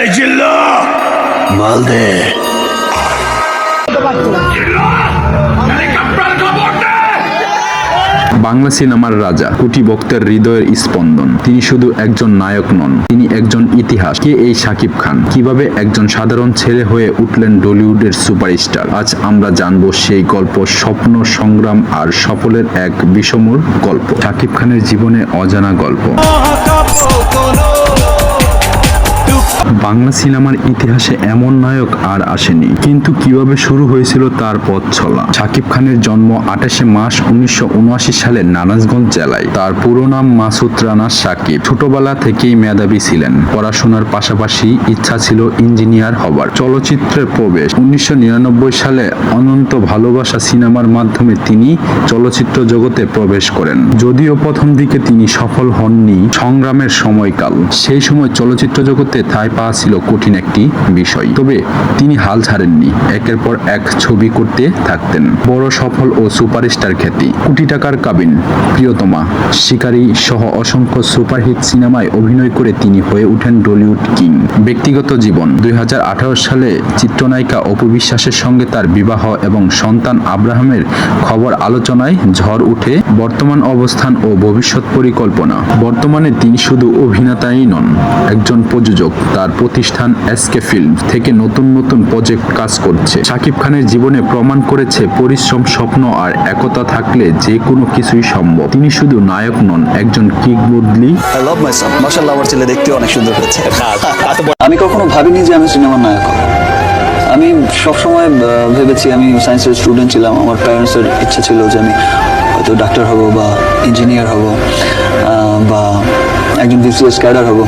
এই জিল্লু মাল দে বাংলা সিনেমার রাজা কোটি ভক্তের হৃদয়ের স্পন্দন। তিনি শুধু একজন নায়ক নন তিনি একজন ইতিহাস। কে এই সাকিব খান? কীভাবে একজন সাধারণ ছেলে হয়ে উঠলেন টলিউডের সুপারস্টার আজ আমরা জানব সেই গল্প স্বপ্ন সংগ্রাম আর সফলের এক বিষমূল গল্প। সাকিব খানের জীবনে অজানা গল্প। বাংলা সিনেমার ইতিহাসে এমন নায়ক আর আসেনি। কিন্তু কীভাবে শুরু হয়েছিল তার পথ ছলা শাকিব খানের জন্ম আঠাশে মার্চ উনিশশো সালে নারায়ণগঞ্জ জেলায়। তার পুরো নাম মাসুদ রানা সাকিব। ছোটবেলা থেকেই মেধাবী ছিলেন। পড়াশোনার পাশাপাশি ইচ্ছা ছিল ইঞ্জিনিয়ার হবার। চলচ্চিত্রের প্রবেশ। উনিশশো নিরানব্বই সালে অনন্ত ভালোবাসা সিনেমার মাধ্যমে তিনি চলচ্চিত্র জগতে প্রবেশ করেন। যদিও প্রথম দিকে তিনি সফল হননি সংগ্রামের সময়কাল। সেই সময় চলচ্চিত্র জগতে ঠাঁই পাওয়া ছিল কঠিন একটি বিষয়। তবে তিনি হাল ছাড়েননি। একের পর এক ছবি করতে থাকতেন। বড় সফল ও সুপারস্টার খ্যাতি। কোটি টাকার কাবিন। প্রিয়তমা। শিকারী সহ অসংখ্য সুপারহিট সিনেমায় অভিনয় করে তিনি হয়ে ওঠেন টলিউড কিং। ব্যক্তিগত জীবন। দুই হাজার আঠারো সালে চিত্রনায়িকা অপু বিশ্বাসের সঙ্গে তার বিবাহ এবং সন্তান আব্রাহামের খবর আলোচনায় ঝড় উঠে বর্তমান অবস্থান ও ভবিষ্যৎ পরিকল্পনা। বর্তমানে তিনি শুধু অভিনেতাই নন, একজন প্রযোজক। তার প্রতিষ্ঠান এসকে ফিল্ম থেকে নতুন নতুন প্রজেক্ট কাজ করছে। শাকিব খানের জীবনে প্রমাণ করেছে পরিশ্রম, স্বপ্ন আর একতা থাকলে যে কোনো কিছুই সম্ভব। তিনি শুধু নায়ক নন, একজন সন মাশাআল্লাহ, আমার ছেলে দেখতে অনেক সুন্দর হয়েছে। আমি কখনো ভাবিনি যে আমি সিনেমার নায়ক আমি সবসময় ভেবেছি আমি সায়েন্সের স্টুডেন্ট ছিলাম। আমার প্যারেন্টসের ইচ্ছা ছিল যে আমি হয়তো ডাক্তার হব বা ইঞ্জিনিয়ার হব বা একজন বিসিএস ক্যাডার হব।